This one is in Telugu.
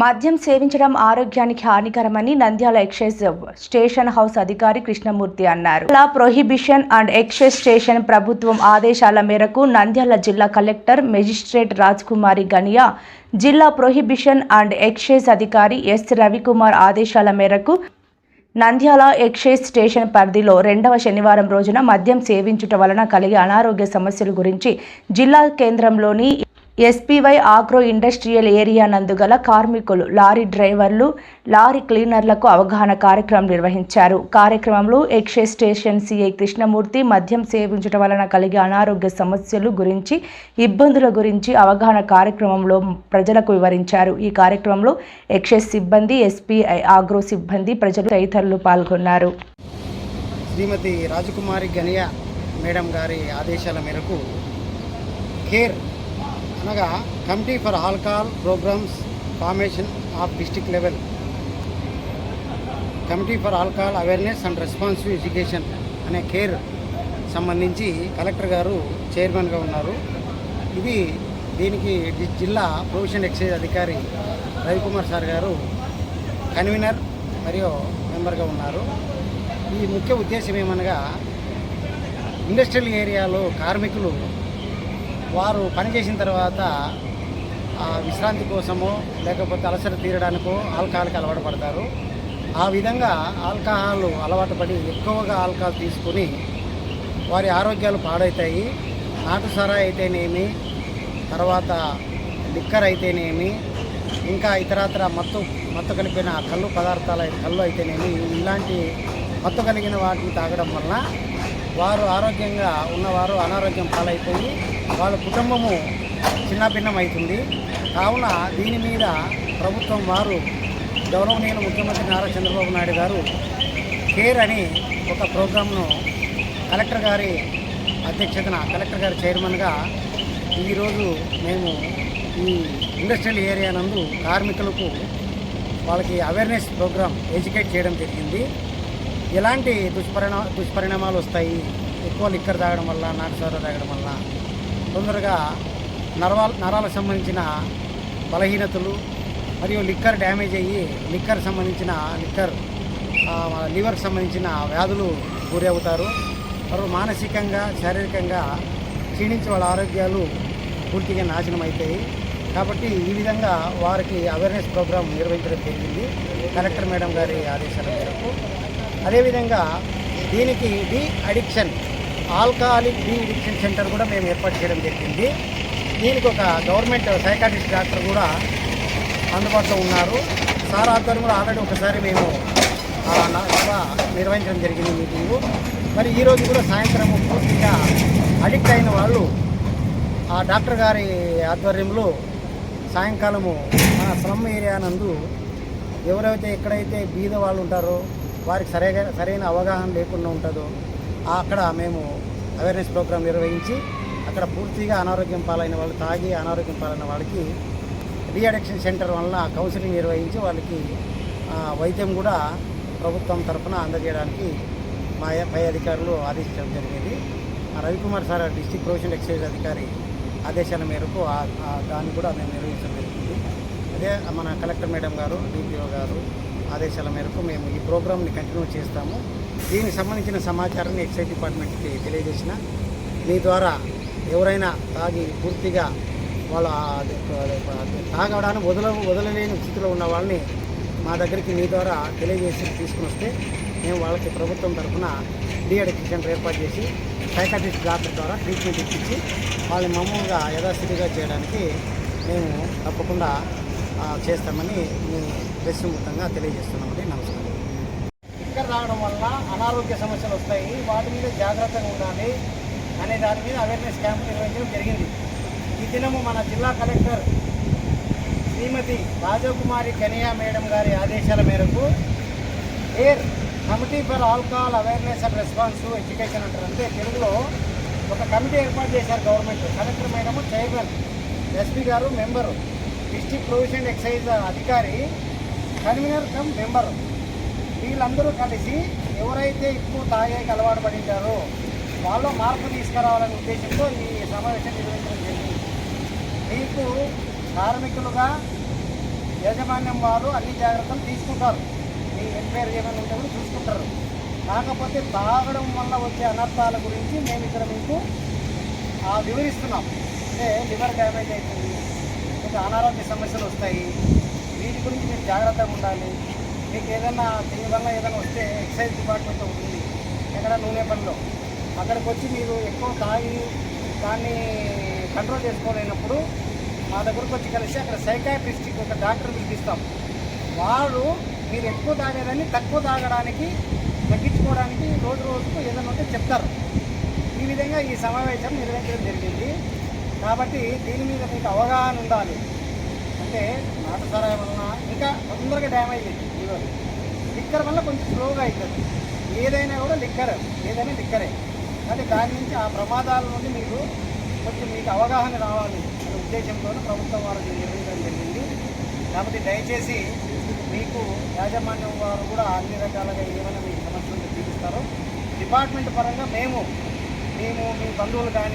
మద్యం సేవించడం ఆరోగ్యానికి హానికరమని నంద్యాల ఎక్సైజ్ స్టేషన్ హౌస్ అధికారి కృష్ణమూర్తి అన్నారు. లా ప్రొహిబిషన్ అండ్ ఎక్సైజ్ స్టేషన్ ప్రభుత్వం ఆదేశాల మేరకు నంద్యాల జిల్లా కలెక్టర్ మెజిస్ట్రేట్ రాజ్ కుమారి గనియా జిల్లా ప్రొహిబిషన్ అండ్ ఎక్సైజ్ అధికారి ఎస్ రవికుమార్ ఆదేశాల మేరకు నంద్యాల ఎక్సైజ్ స్టేషన్ పరిధిలో రెండవ శనివారం రోజున మద్యం సేవించుట వలన కలిగే అనారోగ్య సమస్యల గురించి జిల్లా కేంద్రంలోని ఎస్పీవై ఆగ్రో ఇండస్ట్రియల్ ఏరియా నందుగల కార్మికులు లారీ డ్రైవర్లు లారీ క్లీనర్లకు అవగాహన కార్యక్రమం నిర్వహించారు. కార్యక్రమంలో ఎక్సైజ్ స్టేషన్ సిఐ కృష్ణమూర్తి మద్యం సేవించడం వలన కలిగే అనారోగ్య సమస్యలు గురించి ఇబ్బందుల గురించి అవగాహన కార్యక్రమంలో ప్రజలకు వివరించారు. ఈ కార్యక్రమంలో ఎక్సైజ్ సిబ్బంది ఎస్పీఐ ఆగ్రో సిబ్బంది ప్రజలు తదితరులు పాల్గొన్నారు. శ్రీమతి రాజకుమారి గనియా మేడం గారి ఆదేశాల మేరకు కేర్ అనగా committee for alcohol programmes formation of district level. Committee for alcohol awareness and responsive education అనే కేర్ సంబంధించి కలెక్టర్ గారు చైర్మన్గా ఉన్నారు. ఇది దీనికి జిల్లా ప్రొవిషన్ ఎక్సైజ్ అధికారి రవికుమార్ సార్ గారు కన్వీనర్ మరియు మెంబర్గా ఉన్నారు. ఈ ముఖ్య ఉద్దేశం ఏమనగా ఇండస్ట్రియల్ ఏరియాలో కార్మికులు వారు పనిచేసిన తర్వాత ఆ, విశ్రాంతి కోసమో లేకపోతే అలసట తీరడానికో ఆల్కహాల్కి అలవాటు పడతారు. ఆ విధంగా ఆల్కహాల్ అలవాటు పడి ఎక్కువగా ఆల్కహాల్ తీసుకుని వారి ఆరోగ్యాలు పాడవుతాయి నాటు సరా అయితేనేమి తర్వాత లిక్కర్ అయితేనేమి ఇంకా ఇతరత్ర మత్తు మత్తు కలిపిన కళ్ళు పదార్థాలు కళ్ళు అయితేనేమి ఇలాంటి మత్తు కలిగిన వాటిని తాగడం వలన వారు ఆరోగ్యంగా ఉన్నవారు అనారోగ్యం పాలైపోయి వాళ్ళ కుటుంబము చిన్నభిన్నమవుతుంది కావున దీని మీద ప్రభుత్వం వారు గౌరవనీయుల ముఖ్యమంత్రి నారా చంద్రబాబు నాయుడు గారు కేర్ అని ఒక ప్రోగ్రామ్ను కలెక్టర్ గారి అధ్యక్షతన కలెక్టర్ గారి చైర్మన్గా ఈరోజు మేము ఈ ఇండస్ట్రియల్ ఏరియా నందు కార్మికులకు వాళ్ళకి అవేర్నెస్ ప్రోగ్రామ్ ఎడ్యుకేట్ చేయడం జరిగింది. ఎలాంటి దుష్పరిణా దుష్పరిణామాలు వస్తాయి? ఎక్కువ లిక్కర్ తాగడం వల్ల నాటుసార తాగడం వల్ల తొందరగా నరవాల నరాలకు సంబంధించిన బలహీనతలు మరియు లిక్కర్ డ్యామేజ్ అయ్యి లిక్కర్ సంబంధించిన లిక్కర్ లివర్కి సంబంధించిన వ్యాధులు గురి అవుతారు. వారు మానసికంగా శారీరకంగా క్షీణించి వాళ్ళ ఆరోగ్యాలు పూర్తిగా నాశనం అవుతాయి కాబట్టి ఈ విధంగా వారికి అవేర్నెస్ ప్రోగ్రాం నిర్వహించడం జరిగింది. కలెక్టర్ మేడం గారి ఆదేశాల మేరకు. అదేవిధంగా దీనికి de addiction alcoholic de addiction centre కూడా మేము ఏర్పాటు చేయడం జరిగింది. దీనికి ఒక గవర్నమెంట్ సైకాట్రిస్ట్ డాక్టర్ కూడా అందుబాటులో ఉన్నారు. సార్ ఆధ్వర్యంలో ఆల్రెడీ ఒకసారి మేము ఆ, నిర్వహించడం జరిగింది మీటింగు. మరి ఈరోజు కూడా సాయంత్రం పూర్తిగా అడిక్ట్ అయిన వాళ్ళు ఆ డాక్టర్ గారి ఆధ్వర్యంలో సాయంకాలము మన స్లమ్ ఏరియా నందు ఎవరైతే ఎక్కడైతే బీద వాళ్ళు ఉంటారో వారికి సరైన సరైన అవగాహన లేకుండా ఉంటుందో అక్కడ మేము అవేర్నెస్ ప్రోగ్రాం నిర్వహించి అక్కడ పూర్తిగా అనారోగ్యం పాలైన వాళ్ళు తాగి అనారోగ్యం పాలైన వాళ్ళకి రీఅడిక్షన్ సెంటర్ వలన కౌన్సిలింగ్ నిర్వహించి వాళ్ళకి వైద్యం కూడా ప్రభుత్వం తరఫున అందజేయడానికి మా పై అధికారులు ఆదేశించడం జరిగింది. Ravikumar sir district professional excise అధికారి ఆదేశాల మేరకు దాన్ని కూడా మేము నిర్వహించడం జరిగింది అదే మన కలెక్టర్ మేడం గారు డిపిఓ గారు ఆదేశాల మేరకు మేము ఈ ప్రోగ్రామ్ని కంటిన్యూ చేస్తాము. దీనికి సంబంధించిన సమాచారాన్ని ఎక్సైజ్ డిపార్ట్మెంట్కి తెలియజేసిన మీ ద్వారా ఎవరైనా తాగి పూర్తిగా వాళ్ళ తాగడానికి వదల వదలలేని స్థితిలో ఉన్న వాళ్ళని మా దగ్గరికి మీ ద్వారా తెలియజేసి తీసుకుని వస్తే మేము వాళ్ళకి ప్రభుత్వం తరఫున డీఅడిక్షన్ సెంటర్ ఏర్పాటు చేసి సైకాట్రిస్ట్ డాక్టర్ ద్వారా ట్రీట్మెంట్ ఇప్పించి వాళ్ళని మామూలుగా యథాస్థితిగా చేయడానికి మేము తప్పకుండా చేస్తామని మీ ప్రశ్నముఖంగా తెలియజేస్తున్నామండి. నమస్కారం. ఇక్కడ రావడం వల్ల అనారోగ్య సమస్యలు వస్తాయి. వాటి మీద జాగ్రత్తగా ఉండాలి అనే దాని మీద అవేర్నెస్ క్యాంప్ నిర్వహించడం జరిగింది. ఈ దినము మన జిల్లా కలెక్టర్ శ్రీమతి రాజకుమారి కనియా మేడం గారి ఆదేశాల మేరకు air committee for alcohol awareness and response education అంటారు. అంటే తెలుగులో ఒక కమిటీ ఏర్పాటు చేశారు government. Collector madam chairman SP గారు మెంబరు. డిస్టిక్ ప్రొవిషన్ ఎక్సైజ్ అధికారి కన్వీనర్ కమ్ మెంబర్. వీళ్ళందరూ కలిసి ఎవరైతే ఎక్కువ తాగేకి అలవాటు పడింటారో వాళ్ళు మార్పు తీసుకురావాలనే ఉద్దేశంతో ఈ సమావేశం నిర్వహించడం జరిగింది. మీకు కార్మికులుగా యాజమాన్యం వారు అన్ని జాగ్రత్తలు తీసుకుంటారు. మీ ఎంక్వైరీ ఏమైనా ఉంటే కూడా చూసుకుంటారు. కాకపోతే తాగడం వల్ల వచ్చే అనర్థాల గురించి మేము ఇక్కడ మీకు ఆ, వివరిస్తున్నాం. అంటే లివర్ డ్యామేజ్ అవుతుంది ఇంకా అనారోగ్య సమస్యలు వస్తాయి. వీటి గురించి మీరు జాగ్రత్తగా ఉండాలి. మీకు ఏదైనా దీని వల్ల ఏదైనా వస్తే ఎక్సైజ్ డిపార్ట్మెంట్ ఒకటి ఉంది ఎక్కడ నూనె పనిలో. అక్కడికి వచ్చి మీరు ఎక్కువ తాగి దాన్ని కంట్రోల్ చేసుకోలేనప్పుడు మా దగ్గరకు వచ్చి కలిసి అక్కడ సైకాట్రిస్ట్కి ఒక డాక్టర్ పిలిపిస్తాం. వాళ్ళు మీరు ఎక్కువ తాగేదాన్ని తక్కువ తాగడానికి తగ్గించుకోవడానికి రోజు రోజుకు ఏదైనా ఉంటే చెప్తారు. ఈ విధంగా ఈ సమావేశం నిర్వహించడం జరిగింది. కాబట్టి దీని మీద మీకు అవగాహన ఉండాలి. అంటే నాటసారాయి వలన ఇంకా తొందరగా డ్యామేజ్ అయింది లివర్ లిక్కర్ వల్ల కొంచెం స్లోగా అవుతుంది ఏదైనా కూడా లిక్కర్ ఏదైనా లిక్కరే. కానీ దాని నుంచి ఆ ప్రమాదాల నుండి మీకు కొంచెం మీకు అవగాహన రావాలి అనే ఉద్దేశంతో ప్రభుత్వం వారు దీన్ని నిర్వహించడం జరిగింది. కాబట్టి దయచేసి మీకు యాజమాన్యం వారు కూడా అన్ని రకాలుగా ఏమైనా మీకు సమస్యలు ఉంటే డిపార్ట్మెంట్ పరంగా మేము మేము మీ బంధువులు కానీ